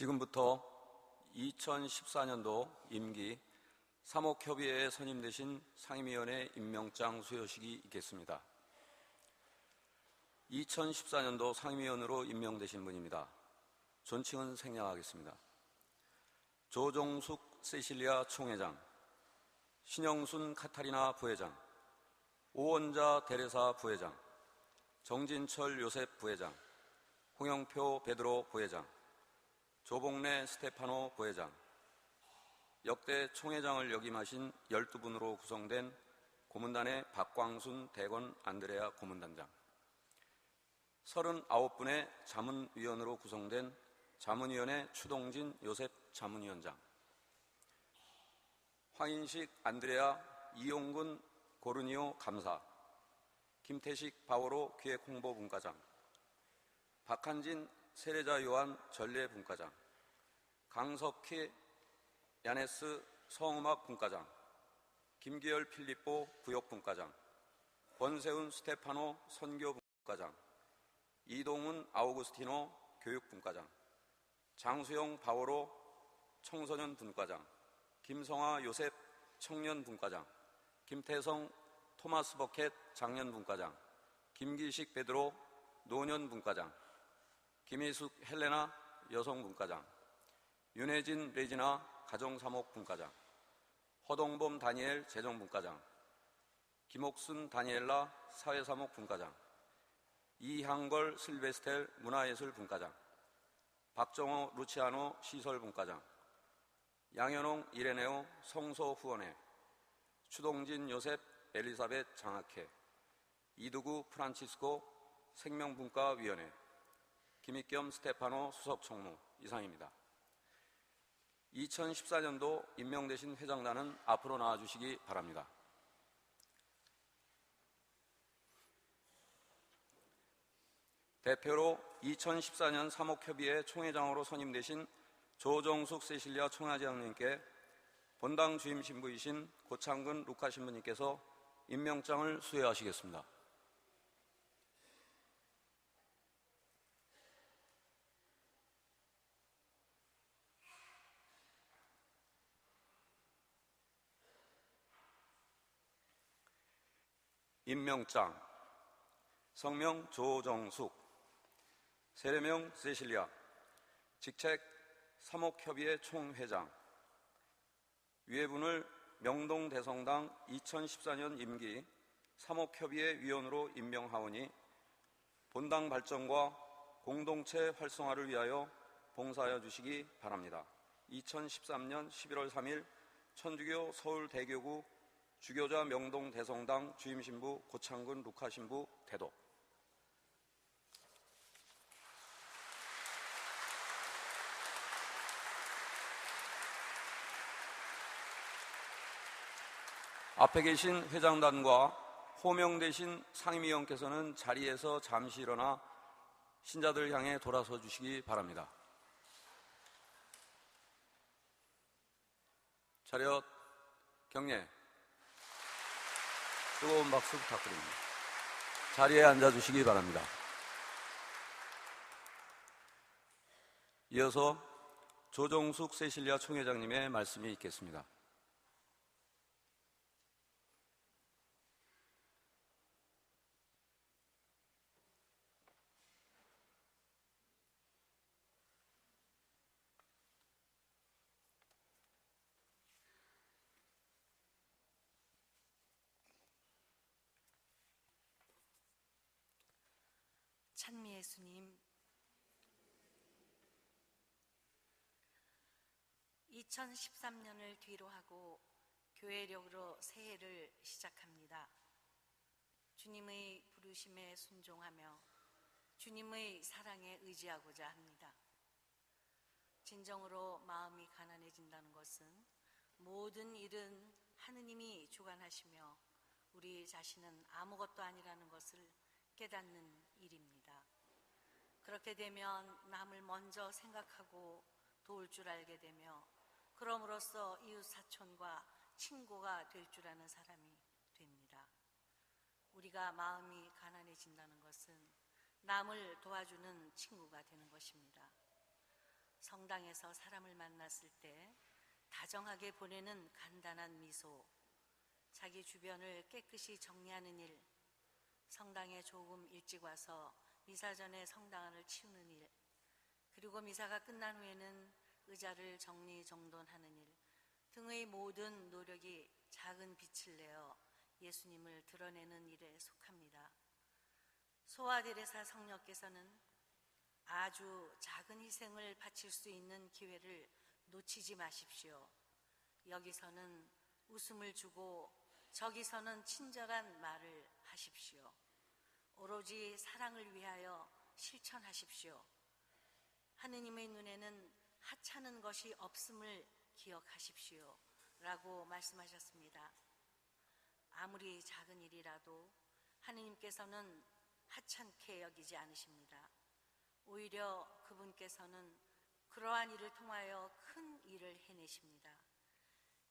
지금부터 2014년도 임기 사목협의회에 선임되신 상임위원회 임명장 수여식이 있겠습니다. 2014년도 상임위원으로 임명되신 분입니다. 존칭은 생략하겠습니다. 조종숙 세실리아 총회장, 신영순 카타리나 부회장, 오원자 데레사 부회장, 정진철 요셉 부회장, 홍영표 베드로 부회장, 조봉래 스테파노 부회장, 역대 총회장을 역임하신 12분으로 구성된 고문단의 박광순 대건 안드레아 고문단장, 39분의 자문위원으로 구성된 자문위원회 추동진 요셉 자문위원장, 황인식 안드레아 이용근 고르니오 감사, 김태식 바오로 기획홍보분과장, 박한진 세례자 요한 전례 분과장, 강석희 야네스 성음악 분과장, 김기열 필리포 부역분과장, 권세훈 스테파노 선교 분과장, 이동훈 아우구스티노 교육 분과장, 장수영 바오로 청소년 분과장, 김성아 요셉 청년 분과장, 김태성 토마스 버켓 장년 분과장, 김기식 베드로 노년 분과장, 김희숙 헬레나 여성 분과장, 윤혜진 레지나 가정사목 분과장, 허동범 다니엘 재정분과장, 김옥순 다니엘라 사회사목 분과장, 이향걸 실베스텔 문화예술 분과장, 박정호 루치아노 시설 분과장, 양현홍 이레네오 성소 후원회, 추동진 요셉 엘리사벳 장학회, 이두구 프란치스코 생명분과위원회, 김익겸 스테파노 수석총무 이상입니다. 2014년도 임명되신 회장단은 앞으로 나와주시기 바랍니다. 대표로 2014년 사목협의회 총회장으로 선임되신 조정숙 세실리아 총회장님께 본당 주임 신부이신 고창근 루카 신부님께서 임명장을 수여하시겠습니다. 임명장 성명 조정숙 세례명 세실리아 직책 사목협의회 총회장 위해분을 명동대성당 2014년 임기 사목협의회 위원으로 임명하오니 본당 발전과 공동체 활성화를 위하여 봉사하여 주시기 바랍니다. 2013년 11월 3일 천주교 서울대교구 주교자 명동 대성당 주임 신부 고창근 루카 신부 대도 앞에 계신 회장단과 호명되신 상임위원께서는 자리에서 잠시 일어나 신자들 향해 돌아서 주시기 바랍니다. 차렷. 경례 뜨거운 박수 부탁드립니다. 자리에 앉아 주시기 바랍니다. 이어서 조정숙 세실리아 총회장님의 말씀이 있겠습니다. 찬미 예수님 2013년을 뒤로 하고 교회력으로 새해를 시작합니다. 주님의 부르심에 순종하며 주님의 사랑에 의지하고자 합니다. 진정으로 마음이 가난해진다는 것은 모든 일은 하느님이 주관하시며 우리 자신은 아무것도 아니라는 것을 깨닫는 일입니다. 그렇게 되면 남을 먼저 생각하고 도울 줄 알게 되며 그럼으로써 이웃 사촌과 친구가 될 줄 아는 사람이 됩니다. 우리가 마음이 가난해진다는 것은 남을 도와주는 친구가 되는 것입니다. 성당에서 사람을 만났을 때 다정하게 보내는 간단한 미소, 자기 주변을 깨끗이 정리하는 일, 성당에 조금 일찍 와서 미사 전에 성당을 치우는 일, 그리고 미사가 끝난 후에는 의자를 정리정돈하는 일 등의 모든 노력이 작은 빛을 내어 예수님을 드러내는 일에 속합니다. 소아데레사 성녀께서는 아주 작은 희생을 바칠 수 있는 기회를 놓치지 마십시오. 여기서는 웃음을 주고 저기서는 친절한 말을 하십시오. 오로지 사랑을 위하여 실천하십시오. 하느님의 눈에는 하찮은 것이 없음을 기억하십시오. 라고 말씀하셨습니다. 아무리 작은 일이라도 하느님께서는 하찮게 여기지 않으십니다. 오히려 그분께서는 그러한 일을 통하여 큰 일을 해내십니다.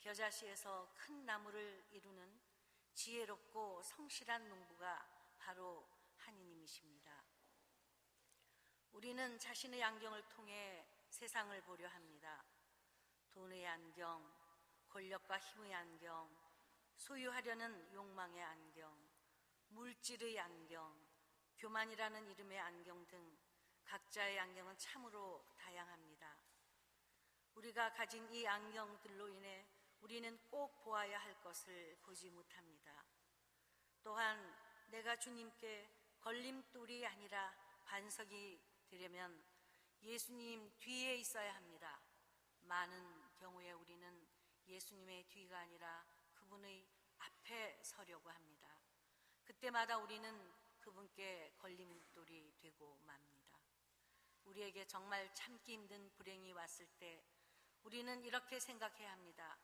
겨자씨에서 큰 나무를 이루는 지혜롭고 성실한 농부가 바로 하느님이십니다. 우리는 자신의 안경을 통해 세상을 보려 합니다. 돈의 안경, 권력과 힘의 안경, 소유하려는 욕망의 안경, 물질의 안경, 교만이라는 이름의 안경 등 각자의 안경은 참으로 다양합니다. 우리가 가진 이 안경들로 인해 우리는 꼭 보아야 할 것을 보지 못합니다. 또한 내가 주님께 걸림돌이 아니라 반석이 되려면 예수님 뒤에 있어야 합니다. 많은 경우에 우리는 예수님의 뒤가 아니라 그분의 앞에 서려고 합니다. 그때마다 우리는 그분께 걸림돌이 되고 맙니다. 우리에게 정말 참기 힘든 불행이 왔을 때 우리는 이렇게 생각해야 합니다.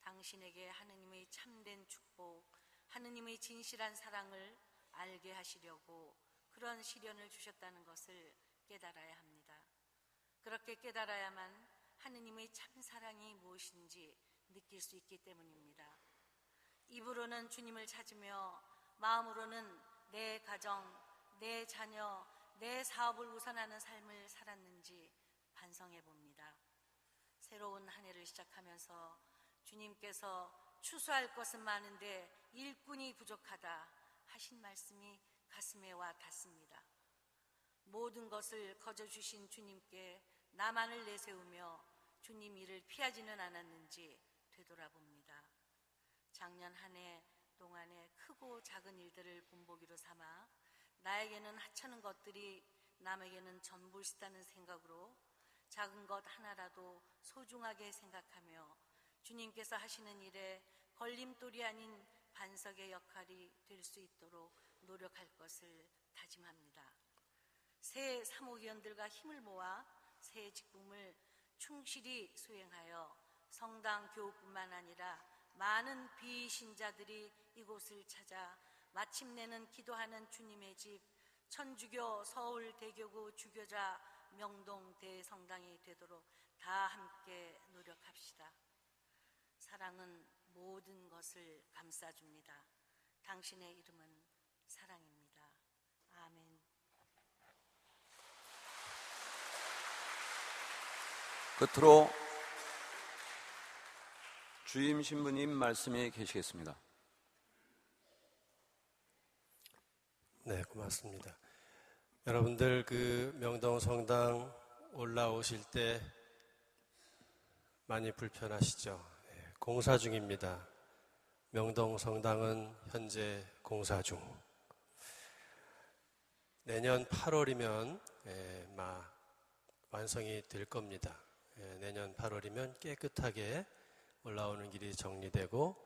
당신에게 하느님의 참된 축복, 하느님의 진실한 사랑을 알게 하시려고 그런 시련을 주셨다는 것을 깨달아야 합니다. 그렇게 깨달아야만 하느님의 참 사랑이 무엇인지 느낄 수 있기 때문입니다. 입으로는 주님을 찾으며 마음으로는 내 가정, 내 자녀, 내 사업을 우선하는 삶을 살았는지 반성해 봅니다. 새로운 한 해를 시작하면서 주님께서 추수할 것은 많은데 일꾼이 부족하다 하신 말씀이 가슴에 와 닿습니다. 모든 것을 거저 주신 주님께 나만을 내세우며 주님 일을 피하지는 않았는지 되돌아봅니다. 작년 한 해 동안에 크고 작은 일들을 본보기로 삼아 나에게는 하찮은 것들이 남에게는 전부시다는 생각으로 작은 것 하나라도 소중하게 생각하며 주님께서 하시는 일에 걸림돌이 아닌 반석의 역할이 될 수 있도록 노력할 것을 다짐합니다. 새 사모위원들과 힘을 모아 새 직분을 충실히 수행하여 성당 교우뿐만 아니라 많은 비신자들이 이곳을 찾아 마침내는 기도하는 주님의 집 천주교 서울 대교구 주교자 명동 대성당이 되도록 다 함께 노력합시다. 사랑은 모든 것을 감싸줍니다. 당신의 이름은 사랑입니다. 아멘. 끝으로 주임 신부님 말씀이 계시겠습니다. 네, 고맙습니다. 여러분들 그 명동 성당 올라오실 때 많이 불편하시죠? 네, 공사 중입니다. 명동 성당은 현재 공사 중. 내년 8월이면 예, 막 완성이 될 겁니다. 예, 내년 8월이면 깨끗하게 올라오는 길이 정리되고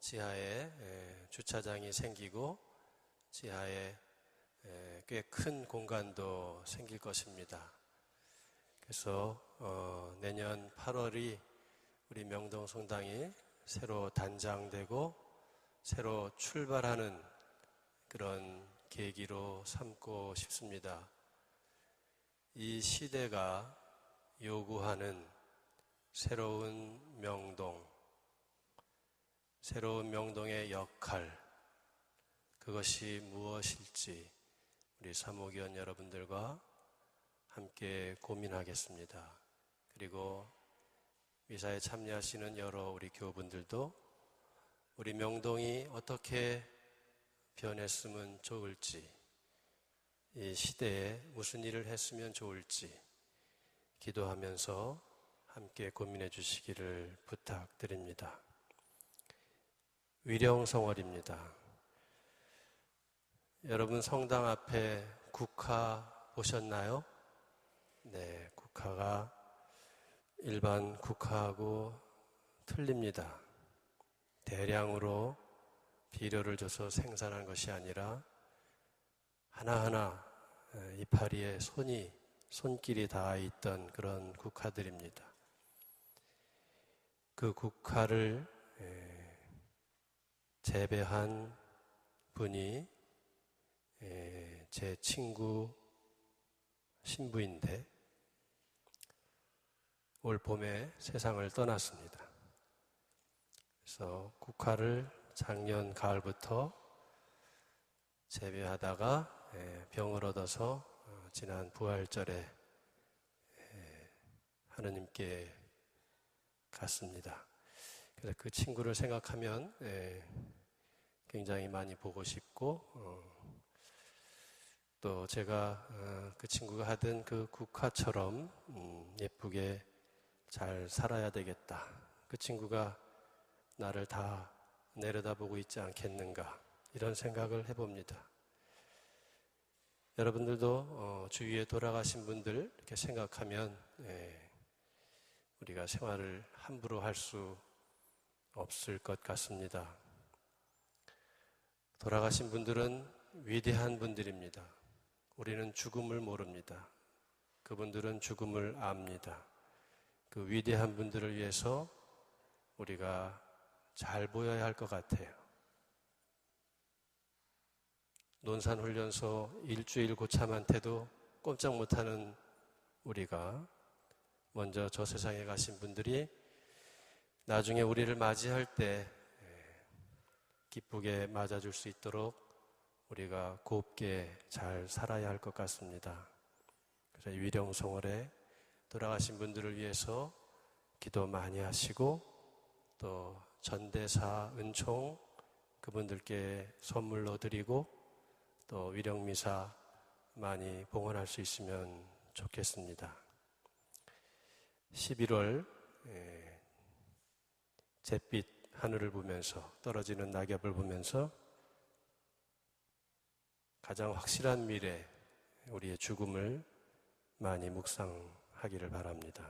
지하에 예, 주차장이 생기고 지하에 꽤 큰 공간도 생길 것입니다. 그래서 어, 내년 8월이 우리 명동 성당이 새로 단장되고 새로 출발하는 그런 계기로 삼고 싶습니다. 이 시대가 요구하는 새로운 명동, 새로운 명동의 역할, 그것이 무엇일지 우리 사모기원 여러분들과 함께 고민하겠습니다. 그리고 미사에 참여하시는 여러 우리 교우분들도 우리 명동이 어떻게 변했으면 좋을지, 이 시대에 무슨 일을 했으면 좋을지 기도하면서 함께 고민해 주시기를 부탁드립니다. 위령성월입니다. 여러분 성당 앞에 국화 보셨나요? 네, 국화가 일반 국화하고 틀립니다. 대량으로 비료를 줘서 생산한 것이 아니라 하나하나 이파리에 손이 손길이 닿아 있던 그런 국화들입니다. 그 국화를 재배한 분이 제 친구 신부인데 올 봄에 세상을 떠났습니다. 그래서 국화를 작년 가을부터 재배하다가 병을 얻어서 어, 지난 부활절에 하느님께 갔습니다. 그래서 그 친구를 생각하면 굉장히 많이 보고 싶고 어, 또 제가 어, 그 친구가 하던 그 국화처럼 음, 예쁘게 잘 살아야 되겠다. 그 친구가 나를 다 내려다보고 있지 않겠는가 이런 생각을 해봅니다. 여러분들도 어, 주위에 돌아가신 분들 이렇게 생각하면 예, 우리가 생활을 함부로 할 수 없을 것 같습니다. 돌아가신 분들은 위대한 분들입니다. 우리는 죽음을 모릅니다. 그분들은 죽음을 압니다. 그 위대한 분들을 위해서 우리가 잘 보여야 할 것 같아요. 논산훈련소 일주일 고참한테도 꼼짝 못하는 우리가 먼저 저 세상에 가신 분들이 나중에 우리를 맞이할 때 기쁘게 맞아줄 수 있도록 우리가 곱게 잘 살아야 할 것 같습니다. 그래서 위령성월에 돌아가신 분들을 위해서 기도 많이 하시고 또 전대사 은총 그분들께 선물로 드리고 또 위령미사 많이 봉헌할 수 있으면 좋겠습니다. 11월 잿빛 하늘을 보면서 떨어지는 낙엽을 보면서 가장 확실한 미래 우리의 죽음을 많이 묵상 하기를 바랍니다.